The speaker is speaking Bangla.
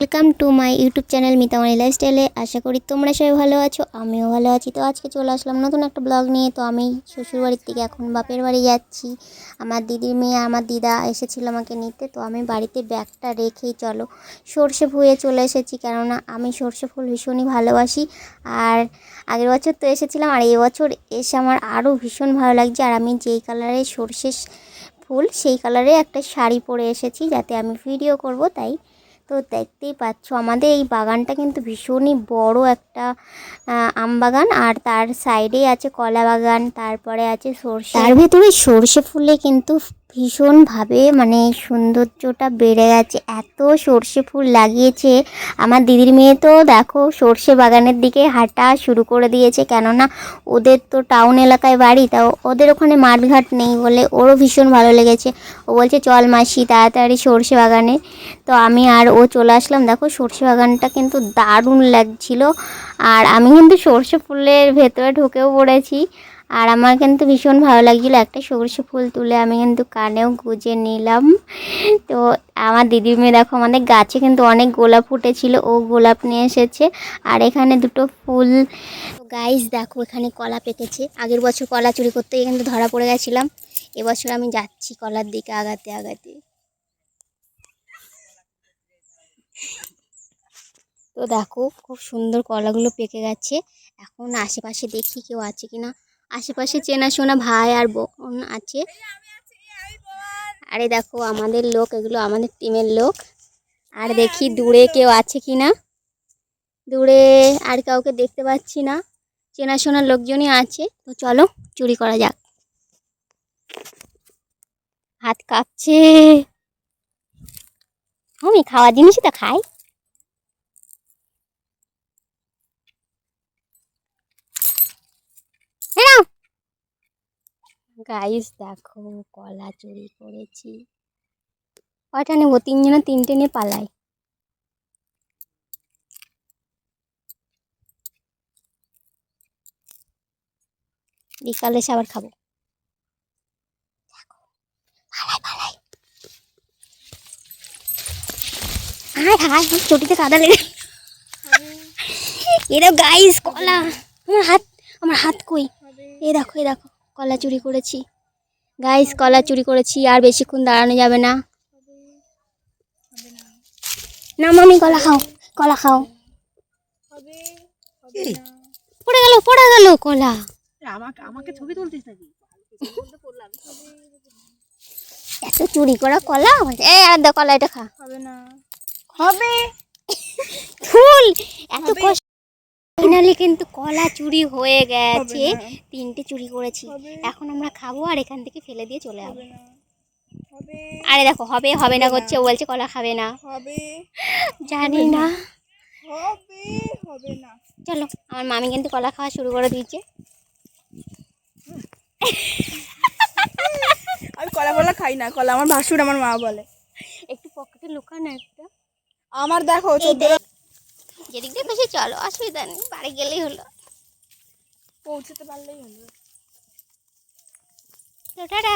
Welcome to my YouTube channel Mitamoni লাইফস্টাইলে আশা করি তোমরা সবাই ভালো আছো, আমিও ভালো আছি। তো আজকে চলে আসলাম নতুন একটা ব্লগ নিয়ে। তো আমি শ্বশুরবাড়ির থেকে এখন বাপের বাড়ি যাচ্ছি। আমার দিদির মেয়ে, আমার দিদা এসেছিল আমাকে নিতে। তো আমি বাড়িতে ব্যাগটা রেখেই চলো। সর্ষে ফুয়ে চলে এসেছি, কেননা আমি সর্ষে ফুল ভীষণই ভালোবাসি। আর আগের বছর তো এসেছিলাম, আর এবছর এসে আমার আরও ভীষণ ভালো লাগছে। আর আমি যেই কালারে সর্ষে ফুল, সেই কালারে একটা শাড়ি পরে এসেছি, যাতে আমি ভিডিও করব, তাই তো দেখতেই পাচ্ছ, আমাদের এই বাগানটা কিন্তু ভীষণই বড় একটা আম বাগান। আর তার সাইডেই আছে কলা বাগান, তারপরে আছে সর্ষে। তার ভেতরে সর্ষে ফুলে কিন্তু ভীষণভাবে মানে সৌন্দর্যটা বেড়ে গেছে। এত সর্ষে ফুল লাগিয়েছে। আমার দিদির মেয়ে তো দেখো সর্ষে বাগানের দিকে হাঁটা শুরু করে দিয়েছে। কেননা ওদের তো টাউন এলাকায় বাড়ি তাও ওদের ওখানে মাঠঘাট নেই বলে ওরও ভীষণ ভালো লেগেছে। ও বলছে, চল মাসি, তাড়াতাড়ি সর্ষে বাগানে। তো আমি আর ও চলে আসলাম। দেখো সর্ষে বাগানটা কিন্তু দারুণ লাগছিল। আর আমি কিন্তু সর্ষে ফুলের ভেতরে ঢুকেও পড়েছি। আর আমার কিন্তু ভীষণ ভালো লাগছিল একটা সর্ষে ফুল তুলে আমি কিন্তু কানেও গুজে নিলাম। তো আমার দিদির মেয়ে দেখো আমাদের গাছে কিন্তু অনেক গোলাপ ফুটেছিল, ও গোলাপ নিয়ে এসেছে। আর এখানে দুটো ফুল। গাইস দেখো এখানে কলা পেকেছে। আগের বছর কলা চুরি করতে কিন্তু ধরা পড়ে গেছিলাম। এবছর আমি যাচ্ছি কলার দিকে আগাতে আগাতে। তো দেখো খুব সুন্দর কলাগুলো পেকে গেছে। এখন আশেপাশে দেখি কেউ আছে কিনা। আশেপাশে চেনাশোনা ভাই আর বোন আছে। আরে দেখো, আমাদের লোক, এগুলো আমাদের টিমের লোক। আর দেখি দূরে কেউ আছে কি না দূরে আর কাউকে দেখতে পাচ্ছি না। চেনাশোনা লোকজনই আছে। তো চলো, চুরি করা যাক। হাত কাঁপছে। আমি খাওয়ার জিনিসই তো খাই। গাইস দেখো, কলা চুরি করেছি। কয়টা নেব? তিনজনে তিনটে নিয়ে পালাই। বিকালে এসে আবার খাব। চটিতে কাদা লেগে এরা গাইস কলা। আমার হাত আমার হাত কই? এ দেখো এ দেখো। কলা চুরি করেছি। গাইস কলা চুরি করেছি আর বেশিক্ষণ দাঁড়ানো যাবে না। না মামি কলা খাও কলা খাও। পড়ে গেল পড়ে গেল কলা। আমাকে আমাকে ছবি তুলতিস নাকি? এত চুরি করা কলা? এ আর কলা এটা খা। হবে না। হবে। ফুল! এত কষ্ট ফাইনালি কিন্তু কলা চুরি হয়ে গেছে। তিনটে চুরি করেছি। এখন আমরা খাব আর এখান থেকে ফেলে দিয়ে চলে যাব আরে দেখো হবে হবে না করছে। বলছে কলা খাবে না। হবে। জানি না। হবে হবে না। চলো আমার মামি কিন্তু কলা খাওয়া শুরু করে দিয়েছে। আমি কলা কলা খাই না। কলা আমার ভাসুর আমার মা বলে। একটু পকেটে লুকানো একটা। আমার দেখ। যেদিক দিয়ে খুশি চলো অসুবিধা নেই বাড়ি গেলেই হলো। পৌঁছতে পারলেই হলো। তো টাটা।